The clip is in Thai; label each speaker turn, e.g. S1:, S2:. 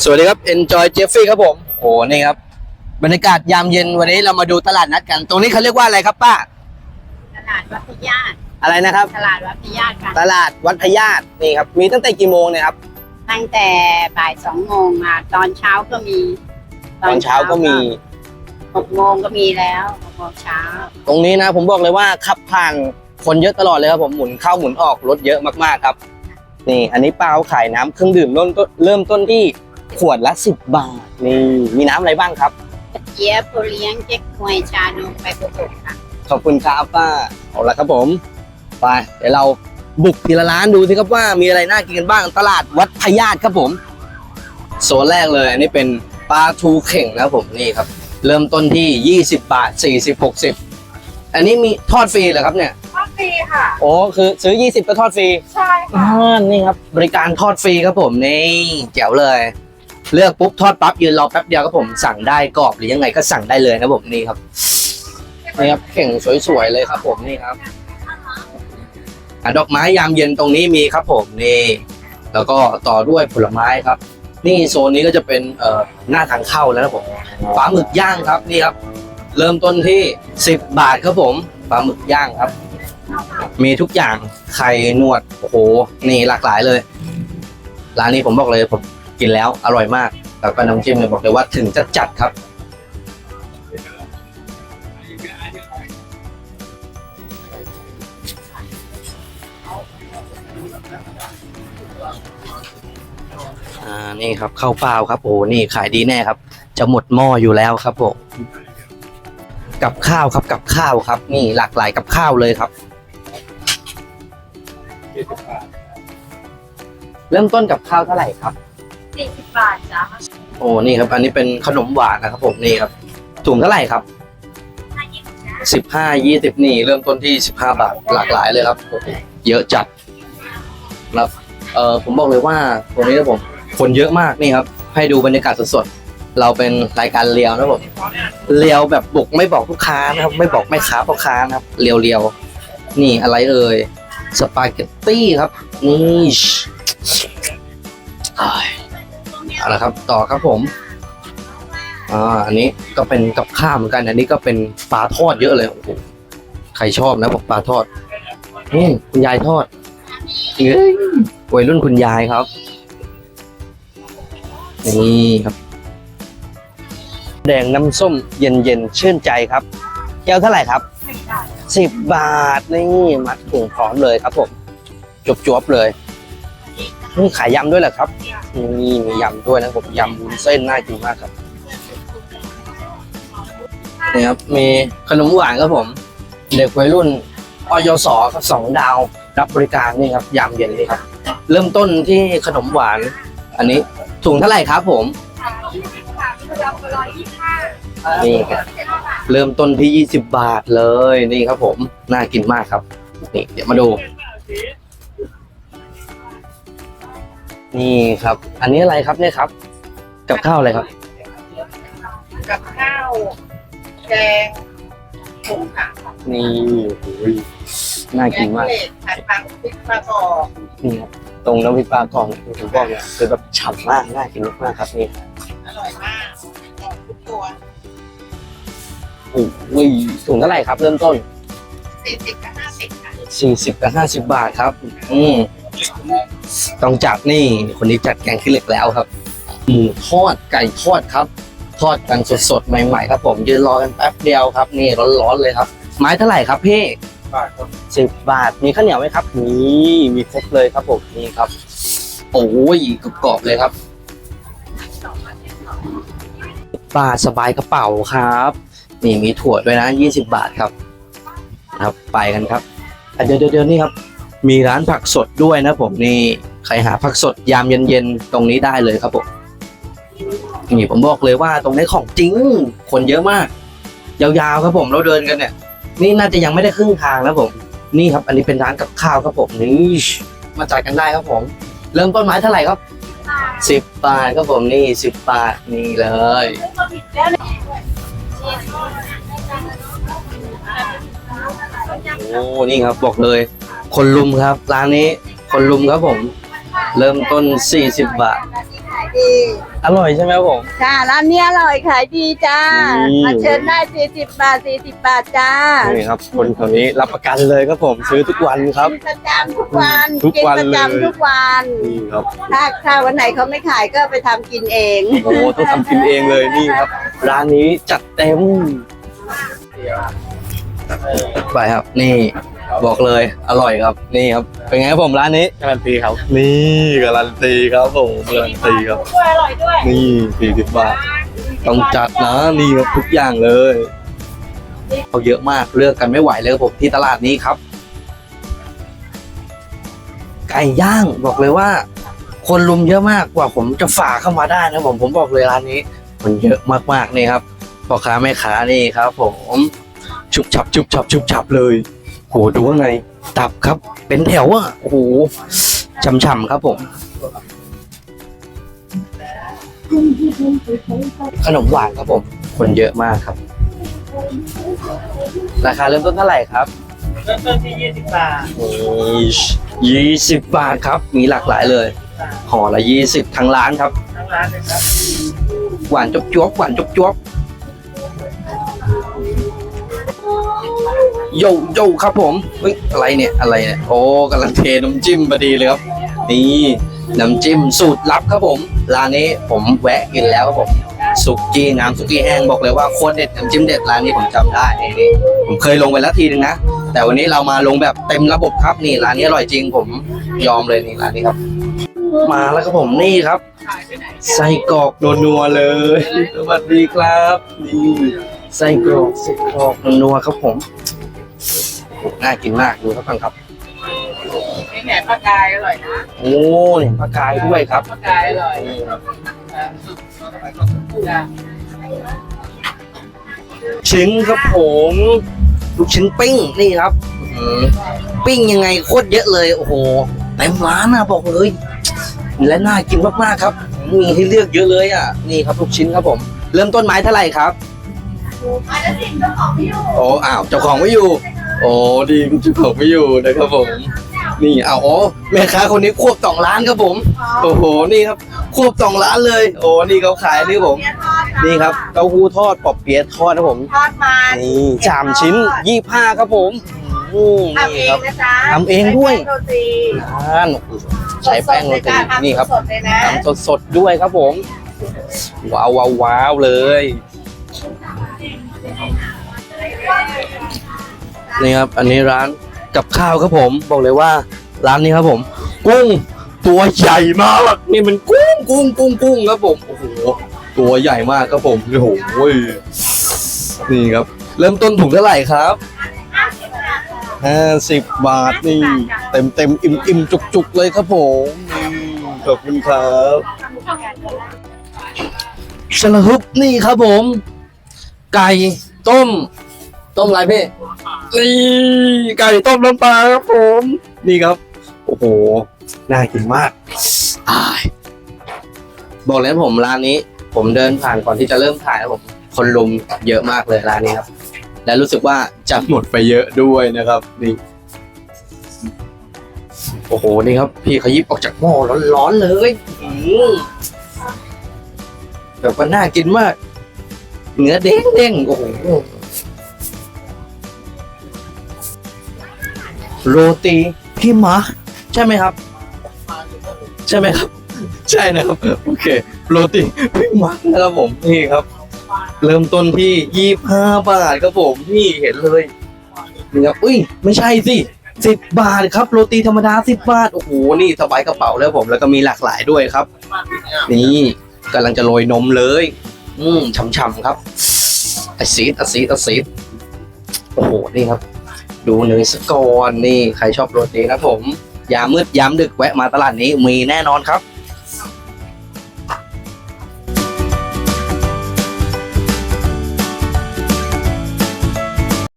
S1: สวัสดีครับ Enjoy Jeffrey ครับผมโอ้โหนี่ครับ บรรยากาศยามเย็นวันนี้เรามาดูตลาดนัดกัน ตรงนี้เขาเรียกว่าอะไรครับป้า
S2: ตลาดวัดพญาต
S1: อะไรนะครับ
S2: ตลาดวัดพญาตค่ะ
S1: ตลาดวัดพญาตนี่ครับ มีตั้งแต่กี่โมงเนี่ยครับ
S2: ตั้งแต่บ่ายสองโมงมาตอนเช้าก็มี
S1: ตอนเช้าก็มี
S2: หกโมงก็มีแล้วหกโมงเช้า
S1: ตรงนี้นะผมบอกเลยว่าขับผ่านคนเยอะตลอดเลยครับผมหมุนเข้าหมุนออกรถเยอะมากๆครับ นี่ อันนี้ป้าเขาขายน้ำเครื่องดื่มเริ่มต้นเริ่มต้นที่ ขวดละสิบบาท นี่ มีน้ำอะไรบ้างครับ
S2: กระเจี๊ยบโพเลี้ยงเจ๊กฮวยชานมไปประกบค่ะ
S1: ขอบคุณครับป้าเอาละครับผมไปเดี๋ยวเราบุกทีละร้านดูสิครับว่ามีอะไรน่ากินกันบ้างตลาดวัดพญาตครับผมโซนแรกเลย อันนี้เป็นปลาทูเข่งนะครับผมนี่ครับ เริ่มต้นที่ 20 บาท 40 60 อันนี้มีทอดฟรีเหรอครับเนี่ย
S2: ทอดฟรีค่ะ
S1: โอ้คือซื้อ 20 ก็ทอดฟรี
S2: ใช่
S1: อ่านี่ครับ บริการทอดฟรีครับผมนี่แจ๋วเลย เลือกปุ๊บทอดปั๊บยืนรอแป๊บเดียวครับผมสั่งได้กรอบหรือยังไงก็สั่งได้เลยนะผมนี่ครับนี่ครับเข่งสวยๆเลยครับ ผมนี่ครับอดอกไม้ยามเย็นตรงนี้มีครับ ผมนี่ แล้วก็ต่อด้วยผลไม้ครับ นี่โซนนี้ก็จะเป็นเอ่อหน้าทางเข้าแล้วนะผมปลาหมึกย่างครับนี่ครับ เริ่มต้นที่10บาทครับผมปลาหมึกย่างครับ มีทุกอย่างไข่นวดโอ้โหนี่หลากหลายเลยร้านนี้ผมบอกเลยผม กินแล้วอร่อยมาก แล้วก็น้ำจิ้มเนี่ยบอกเลยว่าถึงจะจัดครับ อ่า นี่ครับข้าวเปล่าครับ โอ้โหนี่ขายดีแน่ครับ จะหมดหม้ออยู่แล้วครับผม กับข้าวครับกับข้าวครับ นี่หลากหลายกับข้าวเลยครับ เริ่มต้นกับข้าวเท่าไหร่ครับ
S2: สี่สิบบาทจ้า
S1: โอ้นี่ครับ อันนี้เป็นขนมหวานนะครับผมนี่ครับถุงเท่าไหร่ครับสิบห้ายี่สิบนี่เริ่มต้นที่สิบห้าบาทหลากหลายเลยครับโอ้โหเยอะจัดแล้วเออผมบอกเลยว่าตรงนี้นะผมคนเยอะมากนี่ครับ ให้ดูบรรยากาศสดๆเราเป็นรายการเลียวนะผมเลียวแบบบุกไม่บอกลูกค้านะครับ ไม่บอกแม่ค้าพ่อค้านะครับเลียวเลียวๆนี่อะไรเอ่ยสปาเกตตี้ครับนี่อ้าย เอาละครับต่อครับผมอ่าอันนี้ก็เป็นกับข้าวเหมือนกัน อันนี้ก็เป็นปลาทอดเยอะเลยโอ้โหใครชอบนะบอกปลาทอดนี่คุณยายทอดเอ้ยวัยรุ่นคุณยายครับนี่ครับ แดงน้ำส้มเย็นเย็นๆชื่นใจครับแก้วเท่าไหร่ครับสิบบาทนี่มัดถุงพร้อมเลยครับผมจวบๆเลย นี่ขายยำด้วยเหรอครับนี่มียำด้วยนะผมยำวุ้นเส้นน่ากินมากครับนี่ครับมีขนมหวานครับผม เด็กวัยรุ่นอยศครับสองดาวรับบริการนี่ครับยำเย็นนี่ครับ เริ่มต้นที่ขนมหวาน อันนี้ถุงเท่าไหร่ครับผมนี่ครับเริ่มต้นที่ 20 บาทเลยนี่ครับผม น่ากินมากครับนี่เดี๋ยวมาดู นี่ครับ อันนี้อะไรครับเนี่ยครับ กับข้าวอะไรครับ
S2: กับข้าวแกงผงค่ะ
S1: นี่โอ้ยน่ากินมาก
S2: ผัดปังพริกปลากรอบ
S1: นี่ครับตรงน้ำพริกปลากรองผมบอกเลยคือแบบฉ่ำมากน่ากินมากๆครับนี่
S2: อร่อยมากกรอบทุกตัว
S1: โอ้ยถุงเท่าไหร่ครับ เริ่มต้น
S2: สี่สิบกับห้าสิบค่ะ
S1: 40กับ50บาทครับ อืม ต้องจัดนี่คนนี้จัดแกงขี้เหล็กแล้วครับ หมูทอดไก่ทอดครับ ทอดกันสดๆ ใหม่ๆ ครับผมยืนรอกันแป๊บเดียวครับ นี่ร้อนๆเลยครับ ไม้เท่าไหร่ครับพี่
S3: บาทครับ
S1: สิบบาทมีข้าวเหนียวไหมครับนี่มีครบเลยครับผมนี่ครับ โอ้ยกรอบๆเลยครับบาทสบายกระเป๋าครับนี่มีถั่วด้วยนะยี่สิบบาทครับ ครับไปกันครับอะเดี๋ยวเดี๋ยวเดี๋ยวนี่ครับ มีร้านผักสดด้วยนะผมนี่ใครหาผักสดยามเย็นๆตรงนี้ได้เลยครับผมนี่ผมบอกเลยว่าตรงนี้ของจริง คนเยอะมาก ยาวๆครับผมเราเดินกันเนี่ย นี่น่าจะยังไม่ได้ครึ่งทางนะผม นี่ครับ อันนี้เป็นร้านกับข้าวครับผมนี่มาจ่ายกันได้ครับผม เริ่มต้นไม้เท่าไหร่ครับสิบบาทครับผมนี่สิบบาทนี่เลยโอ้นี่ครับบอกเลย คนลุมครับ ร้านนี้คนลุมครับผม เริ่มต้น 40 บาท
S2: ดี
S1: อร่อยใช่ไหมครับผม
S2: ค่ะร้านนี้อร่อยขายดีจ้า
S1: นี่
S2: มาเชิญได้สี่สิบบาทสี่สิบบาทจ้า
S1: นี่ครับ คนคนนี้รับประกันเลยครับผมซื้อทุกวันครับ
S2: กินประจำทุกวัน
S1: ทุกวัน
S2: ประ
S1: เลย
S2: จำทุกวัน
S1: นี่ครับ
S2: ถ้าถ้าวันไหนเขาไม่ขายก็ไปทำกินเอง
S1: โอ้โหต้องทำกินเองเลยนี่ครับ ร้านนี้จัดเต็ม ไปครับ นี่บอกเลยอร่อยครับ นี่ครับ เป็นไงครับผมร้านนี้
S3: การันตีครับ
S1: นี่การันตีครับผมการันตีครับ
S2: ด้วยอร่อยด้วย
S1: นี่สี่สิบบาท ต้องจัดนะนี่ครับทุกอย่างเลยเขาเยอะมากเลือกกันไม่ไหวเลยครับผมที่ตลาดนี้ครับ ไก่ย่างบอกเลยว่า คนลุมเยอะมากกว่าผมจะฝ่าเข้ามาได้นะผมผมบอกเลยร้านนี้ มันเยอะมากๆนี่ครับพ่อค้าแม่ค้านี่ครับ ผม ชุบฉับชุบฉับชุบฉับเลยโหดูว่าไง ตับครับ เป็นแถวอะโอ้โหช่ำๆครับผม ขนมหวานครับผม คนเยอะมากครับ ราคาเริ่มต้นเท่าไหร่ครับ
S3: เริ่มต้นที่20บาท
S1: ยี่สิบบาทครับ มีหลากหลายเลยห่อละยี่สิบทั้งร้านครับ
S3: ทั้งร้านเลยครับ
S1: หวานจบจวบหวานจบจวบ โยโยครับผมเฮ้ยอะไรเนี่ยอะไรเนี่ยโอ้กำลังเทน้ำจิ้มพอดีเลยครับ นี่น้ำจิ้มสูตรลับครับผมร้านนี้ผมแวะกินแล้วครับผมสุกี้น้ำสุกี้แห้งบอกเลยว่าโคตรเด็ดน้ำจิ้มเด็ดร้านนี้ผมจำได้นี่นี่ผมเคยลงไปแล้วทีนึงนะแต่วันนี้เรามาลงแบบเต็มระบบครับนี่ร้านนี้อร่อยจริงผมยอมเลยนี่ร้านนี้ครับ มาแล้วครับผมนี่ครับไส้กรอกนัวๆเลยสวัสดีครับนี่ไส้กรอกไส้กรอกนัวๆครับผม โอ้น่ากินมากดูครับฟังครับ
S2: นี่แหนมปลากายอร่อยนะ
S1: โอ้เนี่ยปลากายด้วยครับ
S2: ปลากายอร่อยจ้ะ
S1: ชิ้นครับผมลูกชิ้นปิ้งนี่ครับอื้อหือปิ้งยังไงโคตรเยอะเลยโอ้โหเต็มร้านนะบอกเลยและน่ากินมากๆครับ มีให้เลือกเยอะเลยอะนี่ครับลูกชิ้นครับผม เริ่มต้นไม้เท่าไหร่ครับ
S2: มาแล้วสิเจ้าของไม่อยู่
S1: โอ้อ้าวเจ้าของไม่อยู่ โอ้ดีเจ้าของไม่อยู่นะครับผม นี่เอาอ๋อแม่ค้าคนนี้ควบสองร้านครับผม โอ้โหนี่ครับ ควบสองร้านเลย โอ้นี่เขาขายนี่ผม
S2: เปี๊ยะทอดะ
S1: นี่ครับเต้าหู้ทอดปอบเปี๊ยะทอดนะผม
S2: ทอดมัน
S1: นี่สามชิ้นยี่ห้าครับผมอืม
S2: ทำเอ
S1: นี่
S2: ง
S1: ครับ
S2: นะจ๊ะ
S1: ทำเองด้วย
S2: ใช้แป้งโรตี
S1: ร้านใช้แป้งโรตี
S2: สดๆเลยจ้ะ
S1: นี่ครับ
S2: ทำสดๆเลยนะ
S1: ทำสดๆด้วยครับผม ว้าวว้าวว้าวเลย นี่ครับ อันนี้ร้านกับข้าวครับผม บอกเลยว่าร้านนี้ครับผม กุ้งตัวใหญ่มากนี่มันกุ้งกุ้งกุ้งกุ้งครับผมโอ้โหตัวใหญ่มากครับผมโอ้โหนี่ครับ เริ่มต้นถุงเท่าไหร่ครับห้าสิบบาทนี่ เต็มเต็มอิ่มอิ่มจุกจุกเลยครับผมนี่ขอบคุณครับชลฮึบนี่ครับผม ไก่ต้ม ต้มอะไรพี่นี่ไก่ต้มน้ำปลาครับผม นี่ครับ โอ้โห น่ากินมากอายบอกเลยนะผมร้านนี้ ผมเดินผ่านก่อนที่จะเริ่มถ่ายแล้วผม คนลุมเยอะมากเลยร้านนี้ครับ และรู้สึกว่าจะหมดไปเยอะด้วยนะครับ นี่ โอ้โห นี่ครับ พี่เขาหยิบออกจากหม้อร้อนๆเลยอืมแบบว่าน่ากินมาก เนื้อเด้งเด้งๆโอ้โห โรตีพี่มาร์คใช่ไหมครับ ใช่ไหมครับ ใช่นะครับ โอเค โรตีพี่มาร์คนะครับผมนี่ครับ เริ่มต้นที่ยี่ห้าบาทครับผมนี่เห็นเลยนี่ครับอุ้ยไม่ใช่สิสิบบาทครับโรตีธรรมดาสิบบาทโอ้โหนี่สบายกระเป๋าแล้วผมแล้วก็มีหลากหลายด้วยครับ นี่กำลังจะโรยนมเลย อืมฉ่ำๆครับไอซีดไอซีดไอซีดโอ้โหนี่ครับ ดูเนยสกอนนี่ใครชอบโรตีนะผมยามมืดยามดึกแวะมาตลาดนี้มีแน่นอนครับ